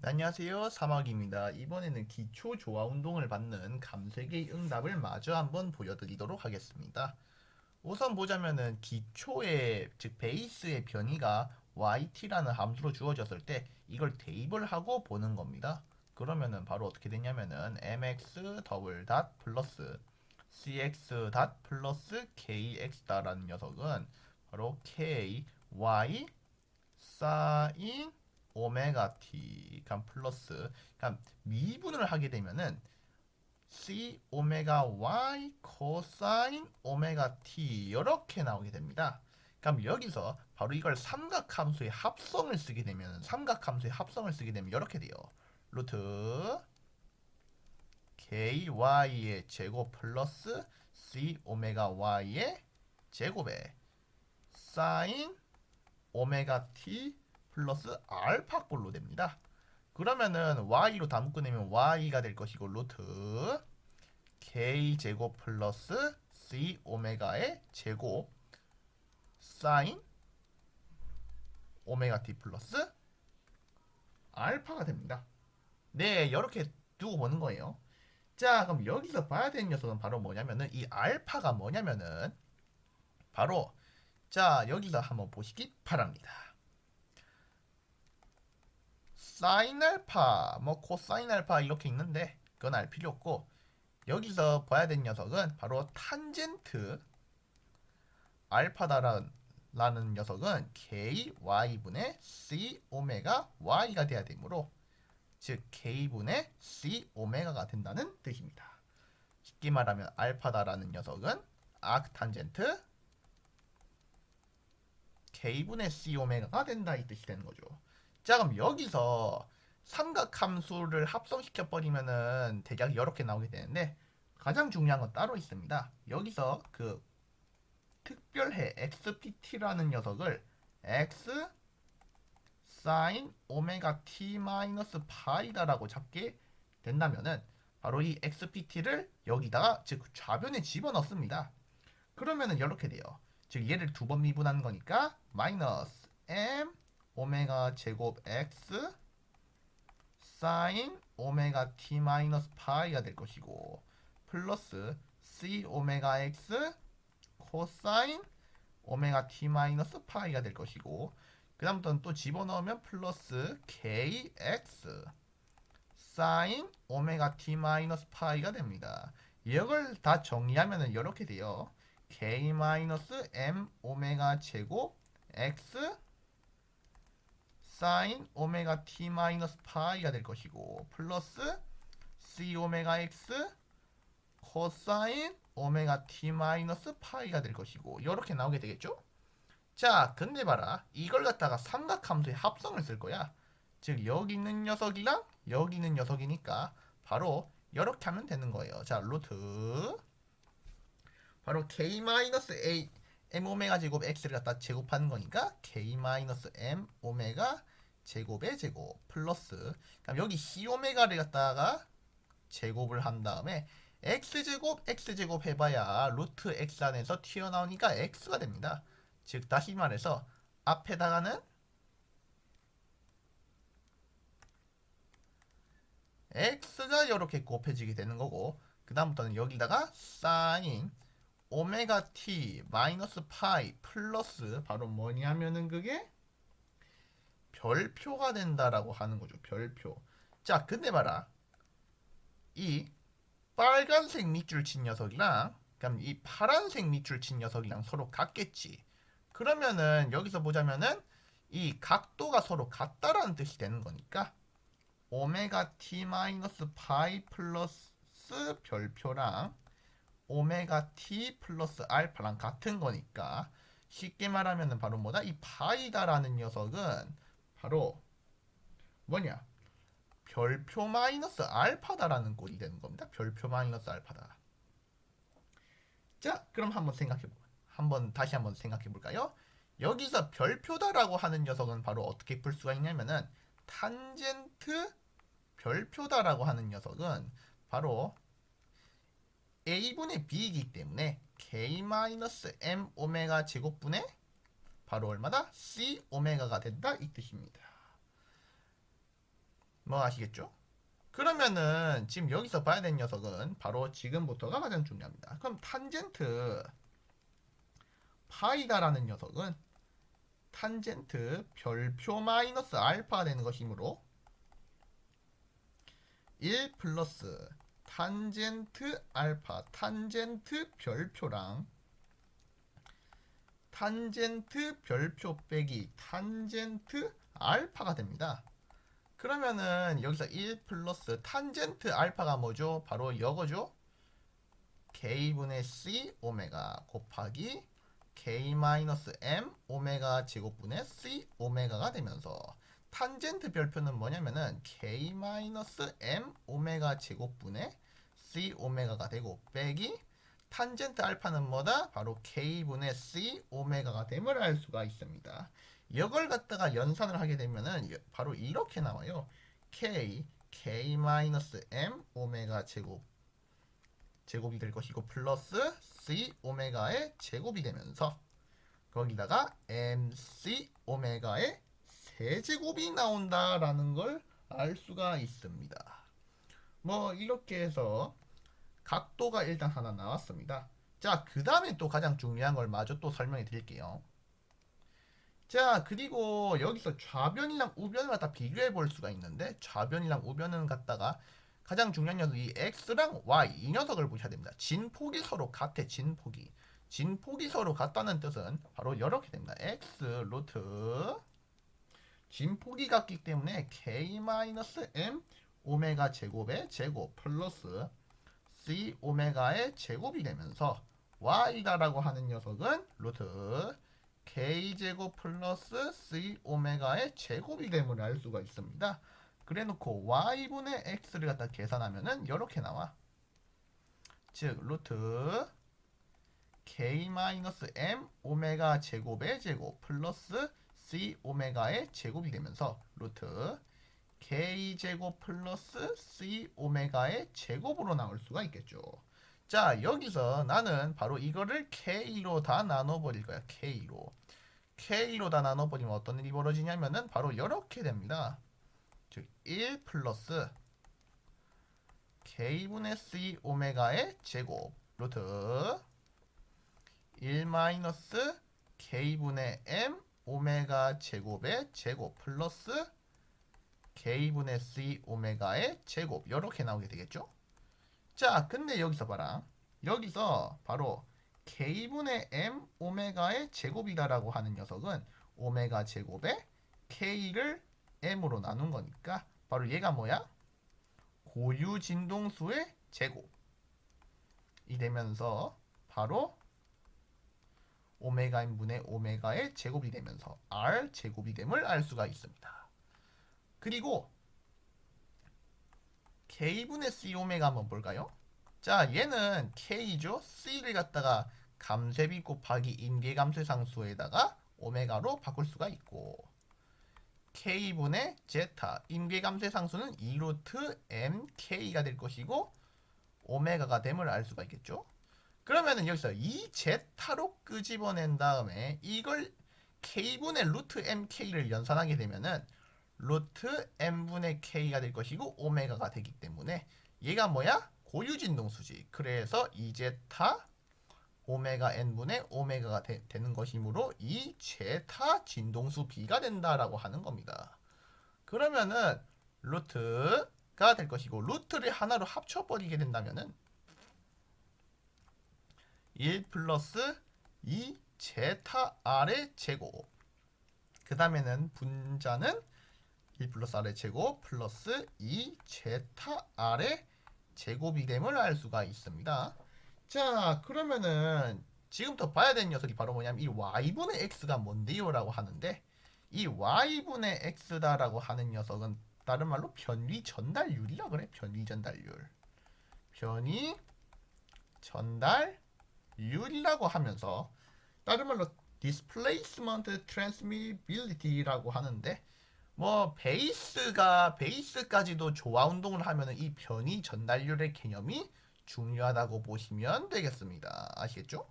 네, 안녕하세요. 사막입니다. 이번에는 기초 조화 운동을 받는 감색의 응답을 마저 한번 보여드리도록 하겠습니다. 우선 보자면은 기초의 즉 베이스의 변이가 yt라는 함수로 주어졌을 때 이걸 대입을 하고 보는 겁니다. 그러면은 바로 어떻게 되냐면은 mx 더블 닷 플러스 cx 닷 플러스 kx다라는 녀석은 바로 k y 사인 오메가 t 간 플러스 그럼 미분을 하게 되면은 c 오메가 y 코사인 오메가 t 이렇게 나오게 됩니다. 그럼 여기서 바로 이걸 삼각함수의 합성을 쓰게 되면 삼각함수의 합성을 쓰게 되면 이렇게 돼요. 루트 ky의 제곱 플러스 c 오메가 y의 제곱에 사인 오메가 t 플러스 알파 꼴로 됩니다. 그러면은 y로 다 묶어내면 y가 될 것이고 루트 k 제곱 플러스 c 오메가의 제곱 사인 오메가 t 플러스 알파가 됩니다. 네, 이렇게 두고 보는 거예요. 자, 그럼 여기서 봐야 되는 녀석은 바로 뭐냐면은 이 알파가 뭐냐면은 바로 자, 여기서 한번 보시기 바랍니다. 사인 알파, 뭐 코사인 알파 이렇게 있는데 그건 알 필요 없고 여기서 봐야 되는 녀석은 바로 탄젠트 알파다라는 녀석은 ky분의 c 오메가 y가 돼야 되므로 즉 k분의 c 오메가가 된다는 뜻입니다. 쉽게 말하면 알파다라는 녀석은 아크탄젠트 k분의 c 오메가가 된다 이 뜻이 되는 거죠. 자 그럼 여기서 삼각함수를 합성시켜 버리면은 대략 이렇게 나오게 되는데 가장 중요한 건 따로 있습니다. 여기서 그 특별해 xpt라는 녀석을 x 사인 오메가 t 마이너스 파이다라고 잡게 된다면은 바로 이 xpt를 여기다가 즉 좌변에 집어넣습니다. 그러면은 이렇게 돼요. 즉 얘를 두 번 미분한 거니까 마이너스 m 오메가 제곱 x 사인 오메가 t 마이너스 파이가 될 것이고 플러스 c 오메가 x 코사인 오메가 t 마이너스 파이가 될 것이고 그 다음부터는 또 집어넣으면 플러스 kx 사인 오메가 t 마이너스 파이가 됩니다. 이걸 다 정리하면 이렇게 돼요. k 마이너스 m 오메가 제곱 x 사인 오메가 t 마이너스 파이가 될 것이고 플러스 c 오메가 x 코사인 오메가 t 마이너스 파이가 될 것이고 이렇게 나오게 되겠죠? 자, 근데 봐라. 이걸 갖다가 삼각함수의 합성을 쓸 거야. 즉 여기 있는 녀석이랑 여기 있는 녀석이니까 바로 이렇게 하면 되는 거예요. 자, 루트 바로 k 마이너스 a m 오메가 제곱 x를 갖다 제곱하는 거니까 k 마이너스 m 오메가 제곱의 제곱 플러스 그럼 여기 c 오메가를 갖다가 제곱을 한 다음에 x 제곱 x 제곱 해봐야 루트 x 안에서 튀어나오니까 x가 됩니다. 즉 다시 말해서 앞에다가는 x가 이렇게 곱해지게 되는 거고 그 다음부터는 여기다가 사인 오메가 t 마이너스 파이 플러스 바로 뭐냐면은 그게 별표가 된다라고 하는 거죠. 별표. 자, 근데 봐라. 이 빨간색 밑줄 친 녀석이랑 그럼 이 파란색 밑줄 친 녀석이랑 서로 같겠지. 그러면은 여기서 보자면은 이 각도가 서로 같다라는 뜻이 되는 거니까 오메가 t 마이너스 파이 플러스 별표랑 오메가 t 플러스 알파랑 같은 거니까 쉽게 말하면은 바로 뭐다? 이 파이다라는 녀석은 바로 뭐냐? 별표 마이너스 알파다라는 꼴이 되는 겁니다. 별표 마이너스 알파다. 자, 그럼 한번 생각해 보. 한번 다시 한번 생각해 볼까요? 여기서 별표다라고 하는 녀석은 바로 어떻게 풀 수가 있냐면은 탄젠트 별표다라고 하는 녀석은 바로 a분의 b이기 때문에 k-m 오메가 제곱분의 바로 얼마다? c 오메가가 된다 이 뜻입니다. 뭐 아시겠죠? 그러면은 지금 여기서 봐야 되는 녀석은 바로 지금부터가 가장 중요합니다. 그럼 탄젠트 파이다라는 녀석은 탄젠트 별표 마이너스 알파가 되는 것이므로 1 플러스 탄젠트 알파 탄젠트 별표랑 탄젠트 별표 빼기 탄젠트 알파가 됩니다. 그러면은 여기서 1 플러스 탄젠트 알파가 뭐죠? 바로 이거죠. k분의 c 오메가 곱하기 k 마이너스 m 오메가 제곱분의 c 오메가가 되면서 탄젠트 별표는 뭐냐면은 k 마이너스 m 오메가 제곱분의 c 오메가가 되고 빼기 탄젠트 알파는 뭐다? 바로 k분의 c 오메가가 됨을 알 수가 있습니다. 이걸 갖다가 연산을 하게 되면은 바로 이렇게 나와요. k k 마이너스 m 오메가 제곱 제곱이 될 것이고 플러스 c 오메가의 제곱이 되면서 거기다가 mc 오메가의 세제곱이 나온다라는 걸 알 수가 있습니다. 뭐 이렇게 해서 각도가 일단 하나 나왔습니다. 자, 그 다음에 또 가장 중요한 걸 마저 또 설명해 드릴게요. 자, 그리고 여기서 좌변이랑 우변을 갖다 비교해 볼 수가 있는데, 좌변이랑 우변은 갖다가 가장 중요한 녀석 이 x랑 y 이 녀석을 보셔야 됩니다. 진폭이 서로 같아, 진폭이. 진폭이 서로 같다는 뜻은 바로 이렇게 됩니다. x 루트 진폭이 같기 때문에 k-m 오메가 제곱의 제곱 플러스 c 오메가의 제곱이 되면서 y다라고 하는 녀석은 루트 k 제곱 플러스 c 오메가의 제곱이 됨을 알 수가 있습니다. 그래놓고 y분의 x를 갖다 계산하면은 이렇게 나와. 즉 루트 k 마이너스 m 오메가 제곱의 제곱 플러스 c 오메가의 제곱이 되면서 루트 k 제곱 플러스 c 오메가의 제곱으로 나올 수가 있겠죠. 자 여기서 나는 바로 이거를 k로 다 나눠버릴 거야. k로 k로 다 나눠버리면 어떤 일이 벌어지냐면은 바로 이렇게 됩니다. 즉 1 플러스 k분의 c 오메가의 제곱 루트 1 마이너스 k분의 m 오메가 제곱의 제곱 플러스 k분의 c 오메가의 제곱 이렇게 나오게 되겠죠? 자, 근데 여기서 봐라. 여기서 바로 k분의 m 오메가의 제곱이다라고 하는 녀석은 오메가 제곱에 k를 m으로 나눈 거니까 바로 얘가 뭐야? 고유 진동수의 제곱이 되면서 바로 오메가 n분의 오메가의 제곱이 되면서 r 제곱이 됨을 알 수가 있습니다. 그리고 k분의 c 오메가 한번 볼까요? 자, 얘는 k죠. c를 갖다가 감쇄비 곱하기 임계감쇄상수에다가 오메가로 바꿀 수가 있고 k분의 제타 임계감쇄상수는 2루트 mk가 될 것이고 오메가가 됨을 알 수가 있겠죠. 그러면은 여기서 이 제타로 끄집어낸 다음에 이걸 k분의 루트 mk를 연산하게 되면은 루트 m분의 k가 될 것이고 오메가가 되기 때문에 얘가 뭐야? 고유진동수지. 그래서 이 제타 오메가 n분의 오메가가 되, 는 것이므로 이 제타 진동수 b가 된다라고 하는 겁니다. 그러면은 루트가 될 것이고 루트를 하나로 합쳐버리게 된다면은 1 플러스 2 제타 r의 제곱 그 다음에는 분자는 1 플러스 r의 제곱 플러스 2 제타 r의 제곱이 됨을 알 수가 있습니다. 자 그러면은 지금부터 봐야 되는 녀석이 바로 뭐냐면 이 y분의 x가 뭔데요? 라고 하는데 이 y분의 x다라고 하는 녀석은 다른 말로 변위 전달률이라 그래 변위 전달률 변위 전달 률이라고 하면서 다른 말로 displacement transmissibility라고 하는데 뭐 베이스가 베이스까지도 조화 운동을 하면은 이 변이 전달률의 개념이 중요하다고 보시면 되겠습니다. 아시겠죠?